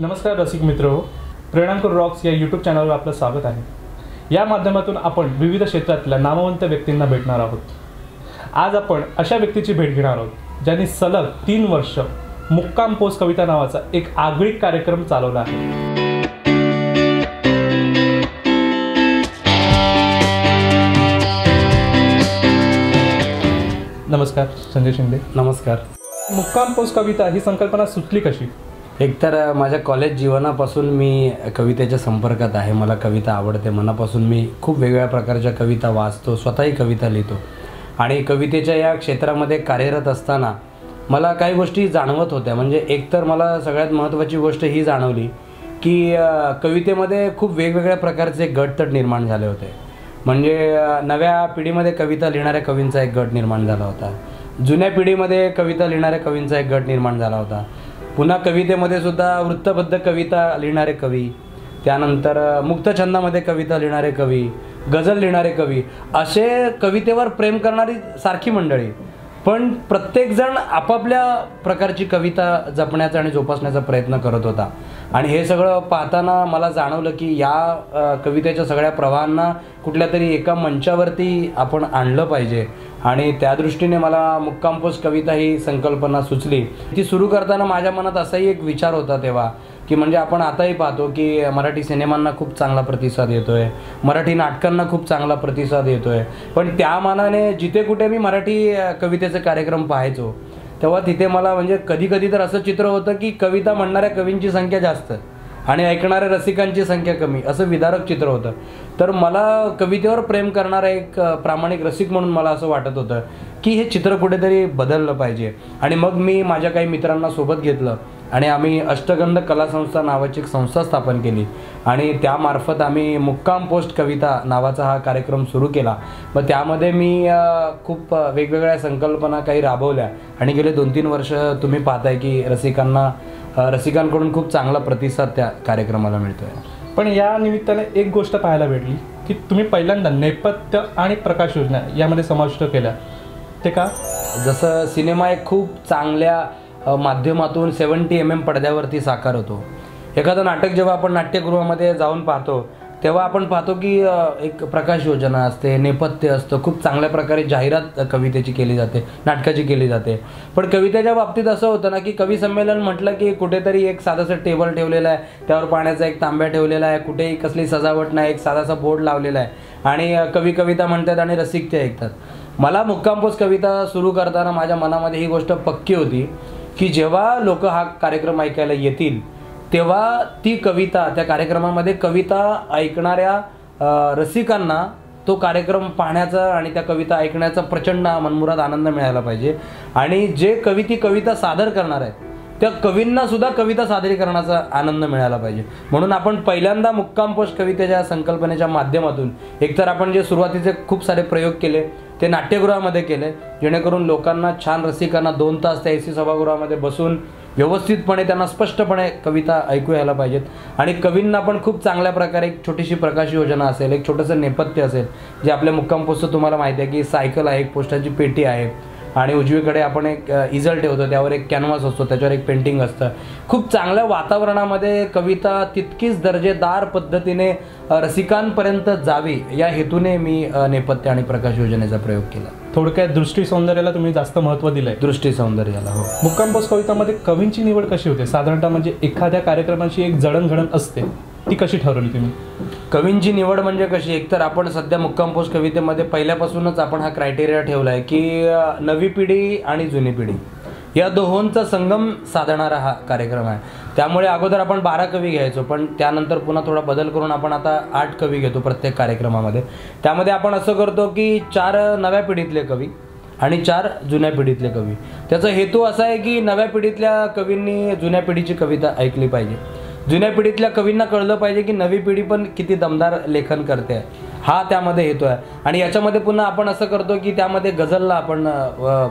नमस्कार रसिक मित्र हो. प्रेरणांकुर रॉक्स या यूट्यूब चॅनलवर आपलं स्वागत आहे. या माध्यमातून आपण विविध क्षेत्रातल्या नामवंत व्यक्तींना भेटणार आहोत. आज आपण अशा व्यक्तीची भेट घेणार आहोत ज्यांनी सलग तीन वर्ष मुक्काम पोस्ट कविता नावाचा एक आगळीक कार्यक्रम चालवला आहे. नमस्कार संजय शिंदे. नमस्कार. मुक्काम पोस्ट कविता ही संकल्पना सुचली कशी? एकतर माझ्या कॉलेज जीवनापासून मी कवितेच्या संपर्कात आहे. मला कविता आवडते. मनापासून मी खूप वेगवेगळ्या प्रकारच्या कविता वाचतो. स्वतःही कविता लिहितो. आणि कवितेच्या या क्षेत्रामध्ये कार्यरत असताना मला काही गोष्टी जाणवत होत्या. म्हणजे एकतर मला सगळ्यात महत्त्वाची गोष्ट ही जाणवली की कवितेमध्ये खूप वेगवेगळ्या प्रकारचे गटतट निर्माण झाले होते. म्हणजे नव्या पिढीमध्ये कविता लिहिणाऱ्या कवींचा एक गट निर्माण झाला होता. जुन्या पिढीमध्ये कविता लिहिणाऱ्या कवींचा एक गट निर्माण झाला होता. पुन्हा कवितेमध्ये सुद्धा वृत्तबद्ध कविता लिहिणारे कवी त्यानंतर मुक्तछंदामध्ये कविता लिहिणारे कवी गझल लिहिणारे कवी असे कवितेवर प्रेम करणारी सारखी मंडळी. पण प्रत्येकजण आपापल्या प्रकारची कविता जपण्याचा आणि जोपासण्याचा प्रयत्न करत होता. आणि हे सगळं पाहताना मला जाणवलं की या कवितेच्या सगळ्या प्रवाहांना कुठल्या तरी एका मंचावरती आपण आणलं पाहिजे. आणि त्या दृष्टीने मला मुक्कामपोस कविता ही संकल्पना सुचली. ती सुरू करताना माझ्या मनात असाही एक विचार होता तेव्हा की म्हणजे आपण आताही पाहतो की मराठी सिनेमांना खूप चांगला प्रतिसाद येतोय. मराठी नाटकांना खूप चांगला प्रतिसाद येतोय. पण त्या मानाने जिथे कुठे मी मराठी कवितेचा कवितेचे कार्यक्रम पाहायचो तेव्हा तिथे मला म्हणजे कधी कधी तर असं चित्र होतं की कविता म्हणणाऱ्या कवींची संख्या जास्त आणि ऐकणाऱ्या रसिकांची संख्या कमी असं विदारक चित्र होतं. तर मला कवितेवर प्रेम करणारा एक प्रामाणिक रसिक म्हणून मला असं वाटत होतं की हे चित्र कुठेतरी बदललं पाहिजे. आणि मग मी माझ्या काही मित्रांना सोबत घेतलं. आणि आम्ही अष्टगंध कला संस्था नावाची एक संस्था स्थापन केली. आणि त्यामार्फत आम्ही मुक्काम पोस्ट कविता नावाचा हा कार्यक्रम सुरू केला. मग त्यामध्ये मी खूप वेगवेगळ्या संकल्पना काही राबवल्या. आणि गेले दोन तीन वर्ष तुम्ही पाहताय की रसिकांना रसिकांकडून खूप चांगला प्रतिसाद त्या कार्यक्रमाला मिळतोय. पण या निमित्ताने एक गोष्ट पाहायला भेटली की तुम्ही पहिल्यांदा नेपथ्य आणि प्रकाश योजना यामध्ये समाविष्ट केल्या. ते का? जसं सिनेमा एक खूप चांगल्या माध्यमातून सेवन्टी एम एम पडद्यावरती साकार होतो. एखादं नाटक जेव्हा आपण नाट्यगृहामध्ये जाऊन पाहतो तेव्हा आपण पाहतो की एक प्रकाश योजना असते नेपथ्य असतं खूप चांगल्या प्रकारे जाहिरात कवितेची केली जाते नाटकाची केली जाते. पण कवितेच्या बाबतीत असं होतं ना की कवी संमेलन म्हटलं की कुठेतरी एक साधासं टेबल ठेवलेला आहे त्यावर पाण्याचा एक तांब्या ठेवलेला आहे कुठेही कसली सजावट नाही एक साधासा बोर्ड लावलेला आहे आणि कवी कविता म्हणतात आणि रसिक ते ऐकतात. मला मुक्कामपोस कविता सुरू करताना माझ्या मनामध्ये ही गोष्ट पक्की होती. की जेव्हा लोक हा कार्यक्रम ऐकायला येतील तेव्हा ती कविता त्या कार्यक्रमामध्ये कविता ऐकणाऱ्या रसिकांना तो कार्यक्रम पाहण्याचा आणि त्या कविता ऐकण्याचा प्रचंड मनमुराद आनंद मिळायला पाहिजे. आणि जे कवी ती कविता सादर करणार आहेत त्या कवींना सुद्धा कविता सादरीकरणाचा आनंद मिळाला पाहिजे. म्हणून आपण पहिल्यांदा मुक्कामपोष कवितेच्या संकल्पनेच्या माध्यमातून एकतर आपण जे सुरुवातीचे खूप सारे प्रयोग केले ते नाट्यगृहामध्ये केले जेणेकरून लोकांना छान रसिकांना दोन तास त्या ए सी सभागृहामध्ये बसून व्यवस्थितपणे त्यांना स्पष्टपणे कविता ऐकू यायला पाहिजेत. आणि कवींना पण खूप चांगल्या प्रकारे एक छोटीशी प्रकाश योजना असेल एक छोटंसं नेपथ्य असेल जे आपल्या मुक्कामपोसचं तुम्हाला माहिती आहे की सायकल आहे एक पोस्टाची पेटी आहे आणि उजवीकडे आपण एक इजल ठेवतो त्यावर एक कॅनव्हास असतो त्याच्यावर एक पेंटिंग असतं. खूप चांगल्या वातावरणामध्ये कविता तितकीच दर्जेदार पद्धतीने रसिकांपर्यंत जावी या हेतूने मी नेपथ्य आणि प्रकाश योजनेचा प्रयोग केला. थोडक्यात दृष्टी सौंदर्याला तुम्ही जास्त महत्त्व दिलंय. दृष्टी सौंदर्याला हो. मुक्काम पोस्ट कवितामध्ये कवींची निवड कशी होते? साधारणतः म्हणजे एखाद्या कार्यक्रमाची एक जडणघडण असते. ती कशी ठरवली तुम्ही? कवींची निवड म्हणजे कशी? एकतर आपण सध्या मुक्काम पोस्ट कवितेमध्ये पहिल्यापासूनच आपण हा क्रायटेरिया ठेवला आहे की नवी पिढी आणि जुनी पिढी. या दोहोंचा संगम साधणारा हा कार्यक्रम आहे. त्यामुळे अगोदर आपण बारा कवी घ्यायचो पण त्यानंतर पुन्हा थोडा बदल करून आपण आता आठ कवी घेतो प्रत्येक कार्यक्रमामध्ये. त्यामध्ये आपण असं करतो की चार नव्या पिढीतले कवी आणि चार जुन्या पिढीतले कवी. त्याचा हेतू असा आहे की नव्या पिढीतल्या कवींनी जुन्या पिढीची कविता ऐकली पाहिजे. जुन्या पिढीतल्या कवींना कळलं पाहिजे की नवी पिढी पण किती दमदार लेखन करते. आहे हा त्यामध्ये येतो आहे आणि याच्यामध्ये पुन्हा आपण असं करतो की त्यामध्ये गझलला आपण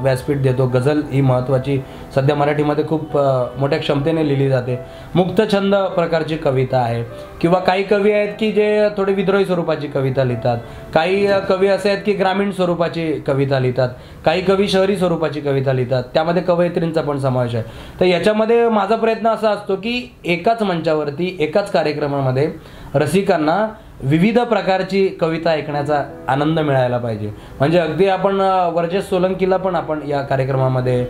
व्यासपीठ देतो. गझल ही महत्त्वाची सध्या मराठीमध्ये खूप मोठ्या क्षमतेने लिहिली जाते. मुक्तछंद प्रकारची कविता आहे. किंवा काही कवी आहेत की जे थोडे विद्रोही स्वरूपाची कविता लिहितात. काही कवी असे आहेत की ग्रामीण स्वरूपाची कविता लिहितात. काही कवी शहरी स्वरूपाची कविता लिहितात. त्यामध्ये कवयित्रींचा पण समावेश आहे. तर याच्यामध्ये माझा प्रयत्न असा असतो की एकाच मंचावरती एकाच कार्यक्रमामध्ये रसिकांना विविध प्रकारची कविता ऐकण्याचा आनंद मिळायला पाहिजे म्हणजे अगदी आपण अ, वर्जेश सोलंकीला पण आपण या कार्यक्रमामध्ये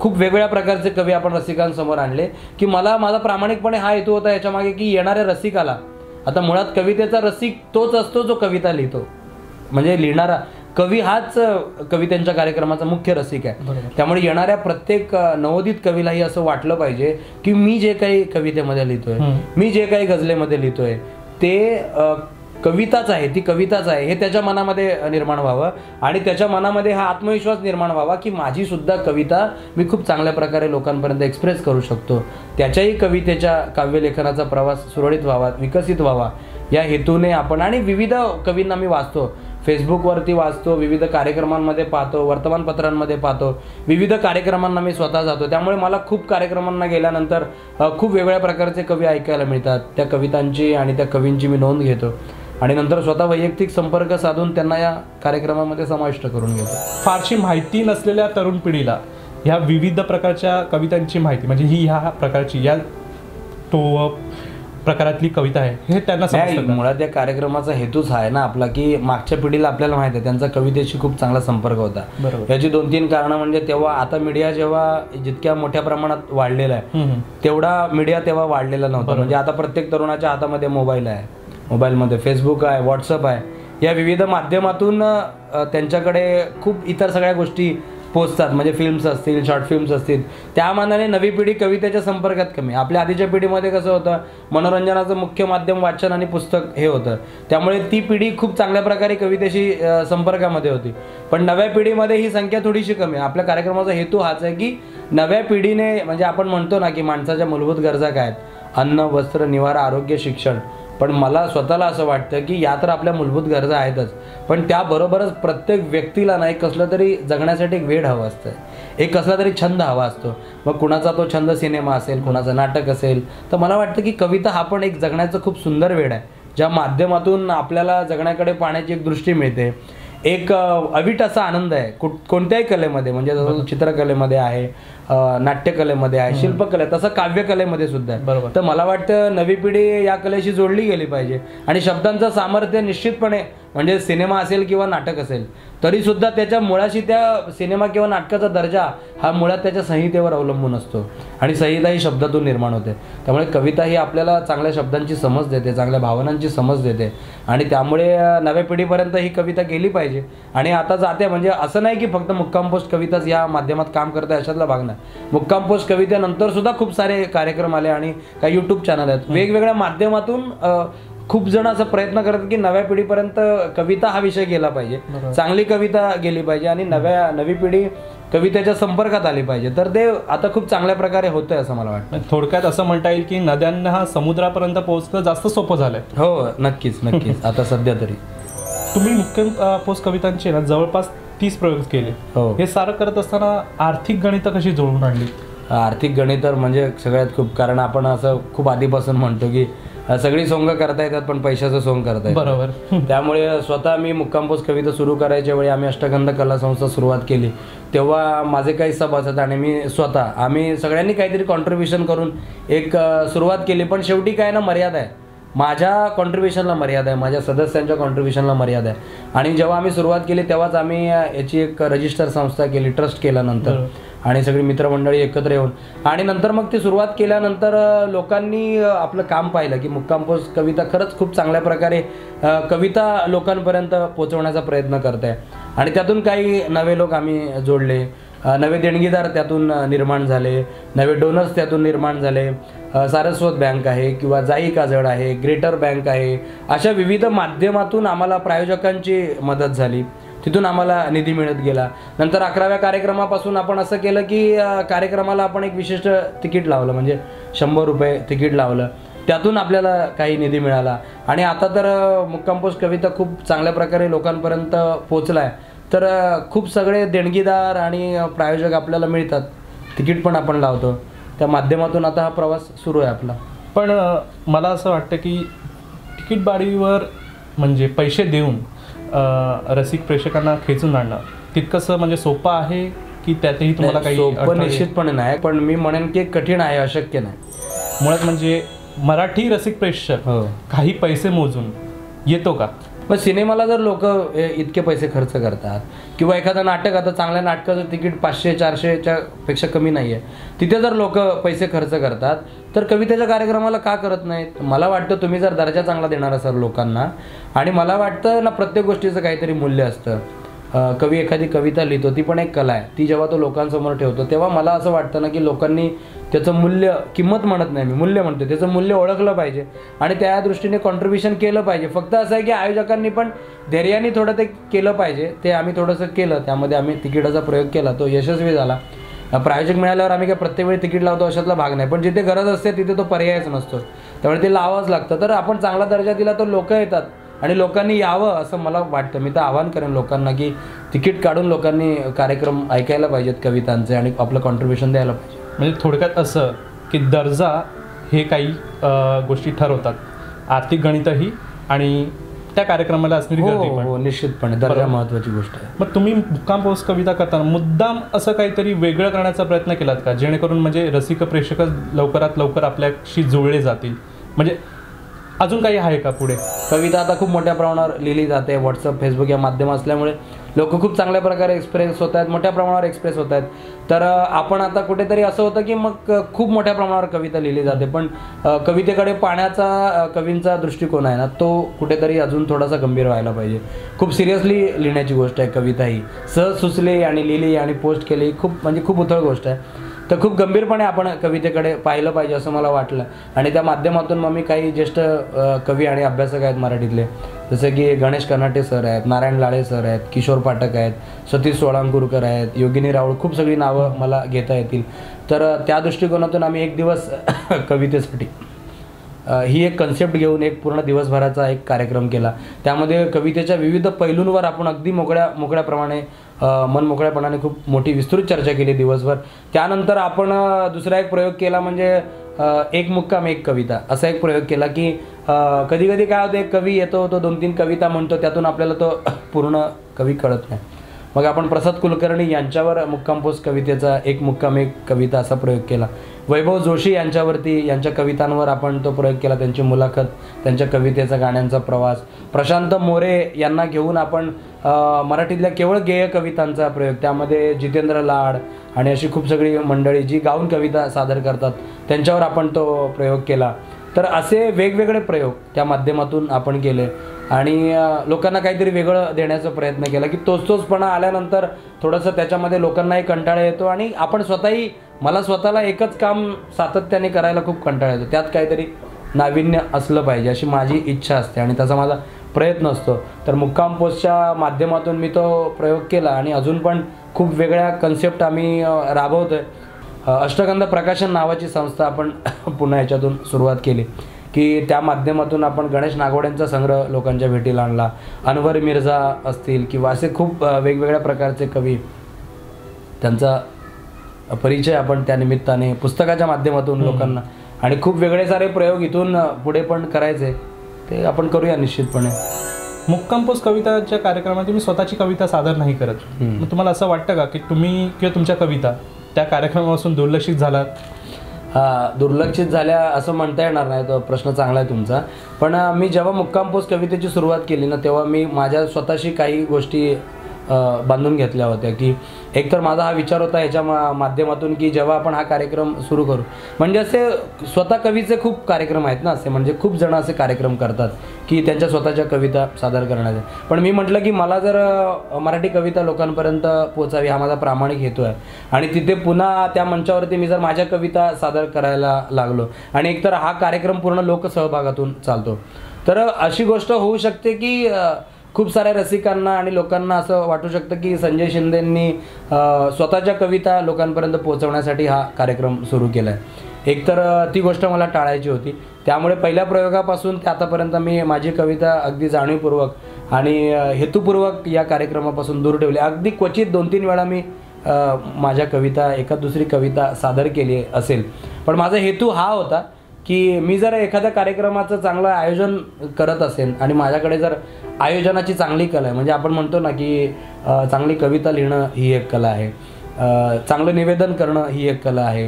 खूप वेगवेगळ्या प्रकारचे कवी आपण रसिकांसमोर आणले की मला माझा प्रामाणिकपणे हा हेतू होता याच्यामागे की येणाऱ्या रसिकाला आता मुळात कवितेचा रसिक तोच असतो जो कविता लिहितो म्हणजे लिहिणारा कवी हाच कवितेच्या कार्यक्रमाचा मुख्य रसिक आहे. त्यामुळे येणाऱ्या प्रत्येक नवोदित कवीलाही असं वाटलं पाहिजे की मी जे काही कवितेमध्ये लिहितोय. मी जे काही गझलेमध्ये लिहितोय ते कविताच आहे ती कविताच आहे. हे त्याच्या मनामध्ये निर्माण व्हावं. आणि त्याच्या मनामध्ये हा आत्मविश्वास निर्माण व्हावा की माझी सुद्धा कविता मी खूप चांगल्या प्रकारे लोकांपर्यंत एक्सप्रेस करू शकतो. त्याच्याही कवितेच्या काव्यलेखनाचा प्रवास सुरळीत व्हावा विकसित व्हावा. या हेतूने आपण आणि विविध कवींना मी वाचतो. फेसबुकवरती वाचतो विविध कार्यक्रमांमध्ये पाहतो वर्तमानपत्रांमध्ये पाहतो विविध कार्यक्रमांना मी स्वतः जातो. त्यामुळे मला खूप कार्यक्रमांना गेल्यानंतर खूप वेगवेगळ्या प्रकारचे कवी ऐकायला मिळतात. त्या कवितांची आणि त्या कवींची मी नोंद घेतो. आणि नंतर स्वतः वैयक्तिक संपर्क साधून त्यांना या कार्यक्रमामध्ये समाविष्ट करून घेतो. फारशी माहिती नसलेल्या तरुण पिढीला ह्या विविध प्रकारच्या कवितांची माहिती म्हणजे ही ह्या प्रकारची या तो प्रकारातली कविता आहे हे त्यांना नाही समजतं का? मुळात या कार्यक्रमाचा हेतूच आहे ना आपला की मागच्या पिढीला आपल्याला माहिती आहे त्यांचा कवितेशी खूप चांगला संपर्क होता. बरोबर. याची दोन तीन कारणं म्हणजे तेव्हा आता मीडिया जेव्हा जितक्या मोठ्या प्रमाणात वाढलेला आहे हम्म, हम्म. तेवढा मीडिया तेव्हा वाढलेला नव्हता. म्हणजे आता प्रत्येक तरुणाच्या हातामध्ये मोबाईल आहे मोबाईलमध्ये फेसबुक आहे व्हॉट्सअप आहे. या विविध माध्यमातून अ, त्यांच्याकडे खूप इतर सगळ्या गोष्टी पोचतात म्हणजे फिल्म्स असतील शॉर्ट फिल्म्स असतील. त्या मानाने नवी पिढी कवितेच्या संपर्कात कमी. आपल्या आधीच्या पिढीमध्ये कसं होतं मनोरंजनाचं मुख्य माध्यम वाचन आणि पुस्तक हे होतं. त्यामुळे ती पिढी खूप चांगल्या प्रकारे कवितेशी संपर्कामध्ये होती. पण नव्या पिढीमध्ये ही संख्या थोडीशी कमी. आहे आपल्या कार्यक्रमाचा हेतू हाच आहे की नव्या पिढीने म्हणजे आपण म्हणतो ना की माणसाच्या मूलभूत गरजा काय आहेत? अन्न वस्त्र निवारा आरोग्य शिक्षण. पण मला स्वतःला असं वाटतं की या तर आपल्या मूलभूत गरजा आहेतच. पण त्याबरोबरच प्रत्येक व्यक्तीला ना एक कसलं तरी जगण्यासाठी एक वेळ हवं असतं. एक कसला तरी छंद हवा असतो. मग कुणाचा तो छंद सिनेमा असेल कुणाचं नाटक असेल तर मला वाटतं की कविता हा पण एक जगण्याचं खूप सुंदर वेळ आहे. ज्या माध्यमातून आपल्याला जगण्याकडे पाहण्याची एक दृष्टी मिळते. एक अवीट असा आनंद आहे. कुठ कोणत्याही कलेमध्ये म्हणजे जसं चित्रकलेमध्ये आहे नाट्यकलेमध्ये आहे शिल्पकले तसं काव्यकलेमध्ये सुद्धा आहे. बरोबर. तर मला वाटतं नवी पिढी या कलेशी जोडली गेली पाहिजे. आणि शब्दांचं सामर्थ्य निश्चितपणे म्हणजे सिनेमा असेल किंवा नाटक असेल तरी सुद्धा त्याच्या मुळाशी त्या सिनेमा किंवा नाटकाचा दर्जा हा मुळात त्याच्या संहितेवर अवलंबून असतो. आणि संहिता ही शब्दातून निर्माण होते. त्यामुळे कविता ही आपल्याला चांगल्या शब्दांची समज देते चांगल्या भावनांची समज देते. आणि त्यामुळे नव्या पिढीपर्यंत ही कविता गेली पाहिजे. आणि आता जाते म्हणजे असं नाही की फक्त मुक्काम पोस्ट कविताच या माध्यमात काम करते अशातला भाग नाही. मुक्काम पोस्ट कवितेनंतर सुद्धा खूप सारे कार्यक्रम आले आणि काही युट्यूब चॅनल आहेत. वेगवेगळ्या माध्यमातून खूप जण असं प्रयत्न करतात की नव्या पिढीपर्यंत कविता हा विषय गेला पाहिजे. चांगली कविता गेली पाहिजे आणि नव्या नवी पिढी कवितेच्या संपर्कात आली पाहिजे. तर ते आता खूप चांगल्या प्रकारे होतंय असं मला वाटतं. थोडक्यात असं म्हणता येईल की नद्यांना हा समुद्रापर्यंत पोहोचणं जास्त सोपं झालंय. हो नक्कीच नक्कीच. आता सध्या तरी. तुम्ही मुख्य पोस्ट कवितांचे ना जवळपास तीस प्रयोग केले. हो. हे सारं करत असताना आर्थिक गणित कशी जोडून आणली? आर्थिक गणित तर म्हणजे सगळ्यात खूप कारण आपण असं खूप आधीपासून म्हणतो की सगळी सोंग करता येतात पण पैशाचं सोंग करता येतं बरोबर. त्यामुळे स्वतः मी मुक्कामपोस कविता सुरू करायच्या वेळी आम्ही अष्टगंध कला संस्था सुरुवात केली. तेव्हा माझे काही सभासद आणि मी स्वतः आम्ही सगळ्यांनी काहीतरी कॉन्ट्रीब्युशन करून एक सुरुवात केली पण शेवटी काय ना मर्यादा आहे. माझ्या कॉन्ट्रीब्युशनला मर्यादा आहे माझ्या सदस्यांच्या कॉन्ट्रीब्युशनला मर्यादा आहे. आणि जेव्हा आम्ही सुरुवात केली तेव्हाच आम्ही याची एक रजिस्टर संस्था केली ट्रस्ट केला नंतर बरोबर. आणि सगळी मित्रमंडळी एकत्र येऊन. आणि नंतर मग ती सुरुवात केल्यानंतर लोकांनी आपलं काम पाहिलं की मुक्काम पोस्ट कविता खरंच खूप चांगल्या प्रकारे कविता लोकांपर्यंत पोहोचवण्याचा प्रयत्न करत आहे आणि त्यातून काही नवे लोक आम्ही जोडले. नवे देणगीदार त्यातून निर्माण झाले. नवे डोनर्स त्यातून निर्माण झाले. सारस्वत बँक आहे किंवा जाई काजळ आहे ग्रेटर बँक आहे. अशा विविध माध्यमातून आम्हाला प्रायोजकांची मदत झाली. तिथून आम्हाला निधी मिळत गेला. नंतर अकराव्या कार्यक्रमापासून आपण असं केलं की कार्यक्रमाला आपण एक विशिष्ट तिकीट लावलं. म्हणजे शंभर रुपये तिकीट लावलं. त्यातून आपल्याला काही निधी मिळाला. आणि आता तर अ, कविता खूप चांगल्या प्रकारे लोकांपर्यंत पोचला आहे तर खूप सगळे देणगीदार आणि प्रायोजक आपल्याला मिळतात. तिकीट पण आपण लावतो. त्या माध्यमातून आता हा प्रवास सुरू आहे आपला. पण मला असं वाटतं की तिकीट बारीवर म्हणजे पैसे देऊन रसिक प्रेक्षकांना खेचून आणणं तितकंसं म्हणजे सोपं आहे की त्यातही तुम्हाला काही सोपं निश्चितपणे नाही पण मी म्हणेन की कठीण आहे अशक्य नाही. मुळात म्हणजे मराठी रसिक प्रेक्षक हो. काही पैसे मोजून येतो का? मग सिनेमाला जर लोक इतके पैसे खर्च करतात किंवा एखादं नाटक आता चांगल्या नाटकाचं तिकीट पाचशे चारशेच्या पेक्षा कमी नाही आहे तिथे जर लोक पैसे खर्च करतात तर कवितेच्या कार्यक्रमाला का करत नाहीत? मला वाटतं तुम्ही जर दर्जा चांगला देणार असाल लोकांना आणि मला वाटतं ना प्रत्येक गोष्टीचं काहीतरी मूल्य असतं. कवी एखादी कविता लिहितो ती पण एक कला आहे. ती जेव्हा तो लोकांसमोर ठेवतो तेव्हा मला असं वाटतं ना की लोकांनी त्याचं मूल्य किंमत म्हणत नाही मी मूल्य म्हणतो त्याचं मूल्य ओळखलं पाहिजे आणि त्या दृष्टीने कॉन्ट्रीब्युशन केलं पाहिजे. फक्त असं आहे की आयोजकांनी पण धैर्याने थोडं ते केलं पाहिजे. ते आम्ही थोडंसं केलं त्यामध्ये आम्ही तिकिटाचा प्रयोग केला. तो यशस्वी झाला. प्रायोजक मिळाल्यावर आम्ही काय प्रत्येक वेळी तिकीट लावतो अशातला भाग नाही. पण जिथे गरज असते तिथे तो पर्यायच नसतो. त्यामुळे ते लावावंच लागतं. तर आपण चांगला दर्जा दिला तर लोक येतात. आणि लोकांनी यावं असं मला वाटतं. मी तर आवाहन करेन लोकांना की तिकीट काढून लोकांनी कार्यक्रम ऐकायला पाहिजेत कवितांचे आणि आपलं कॉन्ट्रीब्युशन द्यायला पाहिजे. म्हणजे थोडक्यात असं की दर्जा हे काही गोष्टी ठरवतात. आर्थिक गणितही आणि त्या कार्यक्रमाला असणारी हो हो निश्चितपणे. दर्जा. महत्वाची गोष्ट आहे. मग तुम्ही मुक्काम पोस्ट कविता करताना मुद्दाम असं काहीतरी वेगळं करण्याचा प्रयत्न केलात का? जेणेकरून म्हणजे रसिक प्रेक्षक लवकरात लवकर आपल्याशी जुळले जातील. म्हणजे अजून काही आहे का पुढे? कविता आता खूप मोठ्या प्रमाणावर लिहिली जाते. व्हॉट्सअप फेसबुक या माध्यम असल्यामुळे लोक खूप चांगल्या प्रकारे एक्सप्रेस होत आहेत मोठ्या प्रमाणावर एक्सप्रेस होत आहेत. तर आपण आता कुठेतरी असं होतं की मग खूप मोठ्या प्रमाणावर कविता लिहिली जाते. पण कवितेकडे पाण्याचा कवींचा दृष्टिकोन आहे ना तो कुठेतरी अजून थोडासा गंभीर व्हायला पाहिजे. खूप सिरियसली लिहिण्याची गोष्ट आहे कविता ही. सहज सुचली आणि लिहिली आणि पोस्ट केली खूप म्हणजे खूप उथळ गोष्ट आहे. तर खूप गंभीरपणे आपण कवितेकडे पाहिलं पाहिजे असं मला वाटलं. आणि त्या माध्यमातून मग मी काही ज्येष्ठ कवी आणि अभ्यासक आहेत मराठीतले. जसे की गणेश कर्नाटे सर आहेत नारायण लाळे सर आहेत किशोर पाठक आहेत सतीश सोळांकुरकर आहेत योगिनी राऊळ खूप सगळी नावं मला घेता येतील. तर त्या दृष्टिकोनातून आम्ही एक दिवस कवितेसाठी ही एक कन्सेप्ट घेऊन एक पूर्ण दिवसभराचा एक कार्यक्रम केला. त्यामध्ये कवितेच्या विविध पैलूंवर आपण अगदी मोकळ्या मोकळ्याप्रमाणे मनमोकळ्यापणाने मन मोकळ्यापणाने खूप मोठी विस्तृत चर्चा केली दिवसभर. त्यानंतर आपण दुसरा एक प्रयोग केला म्हणजे एक मुक्काम एक कविता. असा एक प्रयोग केला की कधी कधी काय होतं एक कवी येतो तो दोन तीन कविता म्हणतो त्यातून आपल्याला तो पूर्ण कवी कळत नाही. मग आपण प्रसाद कुलकर्णी यांच्यावर मुक्कामपोस कवितेचा एक मुक्काम एक कविता असा प्रयोग केला. वैभव जोशी यांच्यावरती यांच्या कवितांवर आपण तो प्रयोग केला त्यांची मुलाखत त्यांच्या कवितेचा गाण्यांचा प्रवास. प्रशांत मोरे यांना घेऊन आपण मराठीतल्या केवळ गेय कवितांचा प्रयोग त्यामध्ये जितेंद्र लाड आणि अशी खूप सगळी मंडळी जी गाऊन कविता सादर करतात त्यांच्यावर आपण तो प्रयोग केला. तर असे वेगवेगळे प्रयोग त्या माध्यमातून आपण केले. आणि लोकांना काहीतरी वेगळं देण्याचा प्रयत्न केला की तोच तोचपणा आल्यानंतर थोडंसं त्याच्यामध्ये लोकांनाही कंटाळा येतो आणि आपण स्वतःही मला स्वतःला एकच काम सातत्याने करायला खूप कंटाळा येतो. त्यात काहीतरी नाविन्य असलं पाहिजे अशी माझी इच्छा असते आणि त्याचा माझा प्रयत्न असतो. तर मुक्काम पोस्टच्या माध्यमातून मी तो प्रयोग केला आणि अजून पण खूप वेगळ्या कन्सेप्ट आम्ही राबवतो राबवतोय. अष्टगंध प्रकाशन नावाची संस्था आपण पुन्हा याच्यातून सुरुवात केली. की त्या माध्यमातून आपण गणेश नागवड्यांचा संग्रह लोकांच्या भेटीला आणला. अनवर मिर्झा असतील किंवा असे खूप वेगवेगळ्या प्रकारचे कवी. त्यांचा परिचय आपण त्या निमित्ताने पुस्तकाच्या माध्यमातून लोकांना आणि खूप वेगळे सारे प्रयोग इथून पुढे पण करायचे. ते आपण करूया निश्चितपणे. मुक्काम पोस्ट कविताच्या कार्यक्रमात तुम्ही स्वतःची कविता सादर नाही करत. मग तुम्हाला असं वाटतं का की तुम्ही किंवा तुमच्या कविता त्या कार्यक्रमापासून दुर्लक्षित झालात? हां दुर्लक्षित झाल्या असं म्हणता येणार नाही. तो प्रश्न चांगला आहे तुमचा. पण मी जेव्हा मुक्काम पोस्ट कवितेची सुरुवात केली ना तेव्हा मी माझ्या स्वतःशी काही गोष्टी बांधून घेतल्या होत्या की एकतर माझा हा विचार होता ह्याच्या मा माध्यमातून की जेव्हा आपण हा कार्यक्रम सुरू करू. म्हणजे असे स्वतः कवीचे खूप कार्यक्रम आहेत ना असे म्हणजे खूप जण असे कार्यक्रम करतात की त्यांच्या स्वतःच्या कविता सादर करण्याचे. पण मी म्हटलं की मला जर मराठी कविता लोकांपर्यंत पोचावी हा माझा प्रामाणिक हेतू आहे. आणि तिथे पुन्हा त्या मंचावरती मी जर माझ्या कविता सादर करायला लागलो आणि एकतर हा कार्यक्रम पूर्ण लोकसहभागातून चालतो. तर अशी गोष्ट होऊ शकते की खूप साऱ्या रसिकांना आणि लोकांना असं वाटू शकतं की संजय शिंदेंनी स्वतःच्या कविता लोकांपर्यंत पोहोचवण्यासाठी हा कार्यक्रम सुरू केला आहे एकतर ती गोष्ट मला टाळायची होती. त्यामुळे पहिल्या प्रयोगापासून ते आतापर्यंत मी माझी कविता अगदी जाणीवपूर्वक आणि हेतूपूर्वक हेतुपूर्वक या कार्यक्रमापासून दूर ठेवली. अगदी क्वचित दोन तीन वेळा मी माझ्या कविता एका दुसरी कविता सादर केली असेल. पण माझा हेतू हा होता की मी जर एखाद्या कार्यक्रमाचं चांगलं आयोजन करत असेल आणि माझ्याकडे जर आयोजनाची चांगली कला आहे म्हणजे आपण म्हणतो ना की चांगली कविता लिहिणं ही एक कला आहे चांगलं निवेदन करणं ही एक कला आहे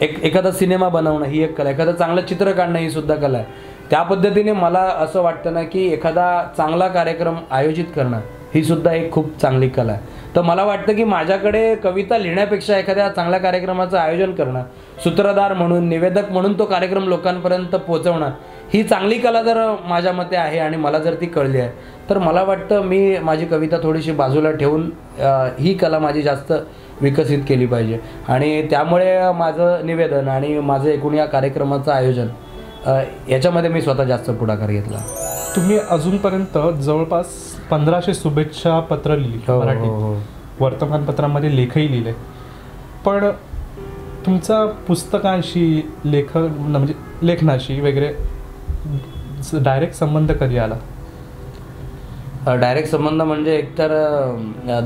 एक एखादा सिनेमा बनवणं ही एक कला आहे एखादं चांगलं चित्र काढणं ही सुद्धा कला आहे. त्या पद्धतीने मला असं वाटतं ना की एखादा चांगला कार्यक्रम आयोजित करणं ही सुद्धा एक खूप चांगली कला आहे. तर मला वाटतं की माझ्याकडे कविता लिहिण्यापेक्षा एखाद्या चांगल्या कार्यक्रमाचं आयोजन करणं सूत्रधार म्हणून निवेदक म्हणून तो कार्यक्रम लोकांपर्यंत पोहोचवणं ही चांगली कला जर माझ्या मते आहे आणि मला जर ती कळली आहे तर मला वाटतं मी माझी कविता थोडीशी बाजूला ठेवून ही कला माझी जास्त विकसित केली पाहिजे. आणि त्यामुळे माझं निवेदन आणि माझं एकूण या कार्यक्रमाचं आयोजन याच्यामध्ये मी स्वतः जास्त पुढाकार घेतला. तुम्ही अजूनपर्यंत जवळपास पंधराशे शुभेच्छा पत्र लिहिली हो, हो, मराठी हो. वर्तमानपत्रामध्ये लेखही लिहिले. पण तुमचा पुस्तकांशी लेख म्हणजे लेखनाशी वगैरे डायरेक्ट संबंध कधी आला? डायरेक्ट संबंध म्हणजे एकतर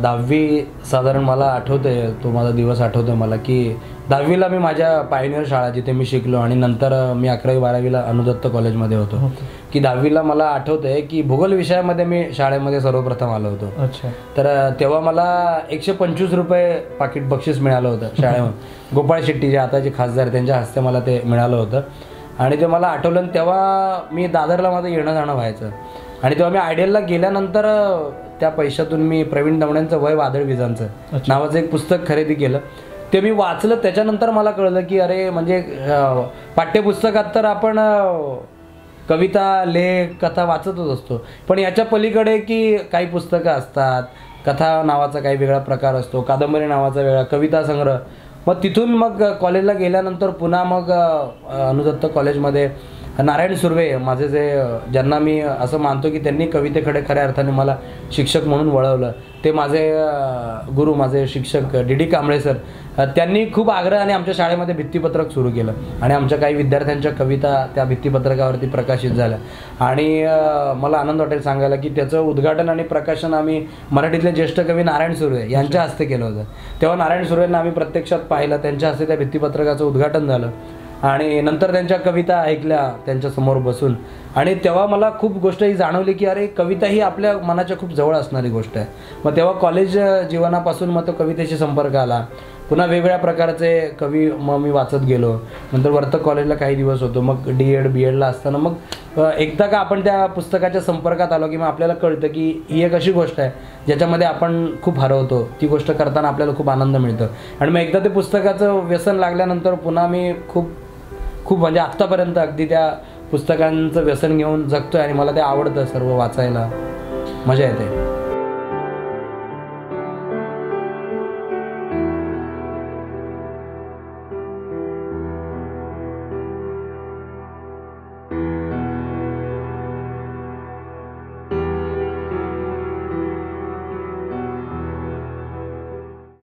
दहावी साधारण मला आठवते तो माझा दिवस आठवतोय मला की दहावीला मी माझ्या पायनियर शाळा जिथे मी शिकलो आणि नंतर मी अकरावी बारावीला अनुदत्त कॉलेजमध्ये होतो. की दहावीला मला आठवतंय की भूगोल विषयामध्ये मी शाळेमध्ये सर्वप्रथम आलो होतो. अच्छा. तर तेव्हा मला एकशे पंचवीस रुपये पाकिट बक्षीस मिळालं होतं शाळेमध्ये गोपाळ शेट्टी जे आताचे खासदार त्यांच्या हस्ते मला ते मिळालं होतं. आणि ते मला आठवलं तेव्हा मी दादरला माझं येणं जाणं व्हायचं. आणि तेव्हा मी आयडियलला गेल्यानंतर त्या पैशातून मी प्रवीण दमण्यांचं वय वादळ विजांचं. नावाचं एक पुस्तक खरेदी केलं. ते मी वाचलं त्याच्यानंतर मला कळलं की अरे म्हणजे पाठ्यपुस्तकात तर आपण कविता लेख कथा वाचतच असतो. पण याच्या पलीकडे की काही पुस्तकं असतात कथा नावाचा काही वेगळा प्रकार असतो कादंबरी नावाचा वेगळा कविता संग्रह मग तिथून मग कॉलेजला गेल्यानंतर पुन्हा मग अनुदत्त कॉलेजमध्ये नारायण सुर्वे माझे जे ज्यांना मी असं मानतो की त्यांनी कवितेकडे खऱ्या अर्थाने मला शिक्षक म्हणून वळवलं. ते माझे गुरु माझे शिक्षक डी डी कांबळे सर त्यांनी खूप आग्रहाने आमच्या शाळेमध्ये भित्तीपत्रक सुरू केलं. आणि आमच्या काही विद्यार्थ्यांच्या कविता त्या भित्तीपत्रकावरती प्रकाशित झाल्या. आणि मला आनंद वाटेल सांगायला की त्याचं उद्घाटन आणि प्रकाशन आम्ही मराठीतले ज्येष्ठ कवी नारायण सुर्वे यांच्या हस्ते केलं होतं. तेव्हा नारायण सुर्वेंना आम्ही प्रत्यक्षात पाहिलं. त्यांच्या हस्ते त्या भित्तीपत्रकाचं उद्घाटन झालं. आणि नंतर त्यांच्या कविता ऐकल्या त्यांच्यासमोर बसून. आणि तेव्हा मला खूप गोष्ट ही जाणवली की अरे कविता ही आपल्या मनाच्या खूप जवळ असणारी गोष्ट आहे. मग तेव्हा कॉलेज जीवनापासून मग तो कवितेशी संपर्क आला. पुन्हा वेगवेगळ्या प्रकारचे कवी मग मी वाचत गेलो. नंतर वर्तक कॉलेजला काही दिवस होतो. मग डी एड बी एडला असताना मग एकदा का आपण त्या पुस्तकाच्या संपर्कात आलो की मग आपल्याला कळतं की ही एक अशी गोष्ट आहे ज्याच्यामध्ये आपण खूप हरवतो. ती गोष्ट करताना आपल्याला खूप आनंद मिळतो. आणि मग एकदा ते पुस्तकाचं व्यसन लागल्यानंतर पुन्हा मी खूप खूप म्हणजे आत्तापर्यंत अगदी त्या पुस्तकांचं व्यसन घेऊन जगतोय आणि मला ते आवडतं सर्व वाचायला. मजा येते.